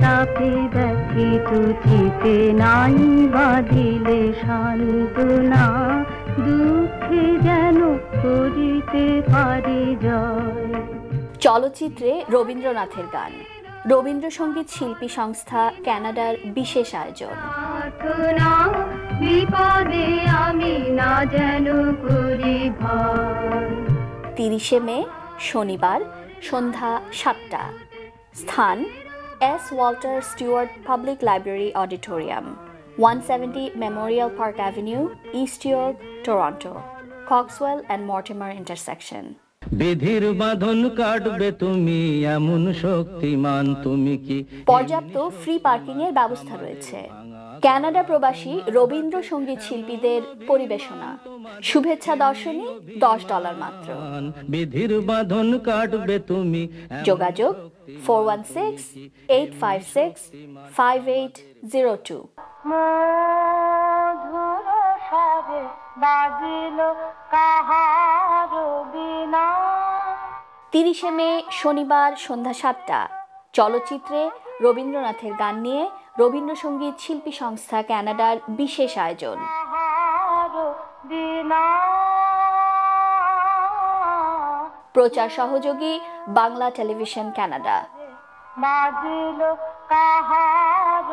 তাপে ব্যথিত চিতে নাই বাঁধিলে দুঃখে যেন করিতে পারি জয়। চলচ্চিত্রে রবীন্দ্রনাথের গান। রবীন্দ্রসঙ্গীত শিল্পী সংস্থা কানাডার বিশেষ আয়োজন। বিপদে আমি না যেন করি তিরিশে মে শনিবার সন্ধ্যা সাতটা। স্থান S. Walter Stewart Public Library Auditorium, 170 Memorial Park Avenue, East York, Toronto, Coxwell and Mortimer intersection. বিধির বাঁধন কাটবে তুমি এমন শক্তিমান তুমি কি? পর্যাপ্ত ফ্রি পার্কিং এর ব্যবস্থা রয়েছে। কানাডা প্রবাসী রবীন্দ্রসঙ্গীত শিল্পীদের পরিবেশনা। শুভেচ্ছা দর্শনী দশ ডলার মাত্র। বিধির বাঁধন কাটবে তুমি যোগাযোগ four one six eight five six five eight zero two বাজিল বিনা তিরিশে মে, শনিবার সন্ধ্যা সাতটা। চলচ্চিত্রে রবীন্দ্রনাথের গান নিয়ে রবীন্দ্রসঙ্গীত শিল্পী সংস্থা ক্যানাডার বিশেষ আয়োজন। প্রচার সহযোগী বাংলা টেলিভিশন কানাডা বাজিল কাহার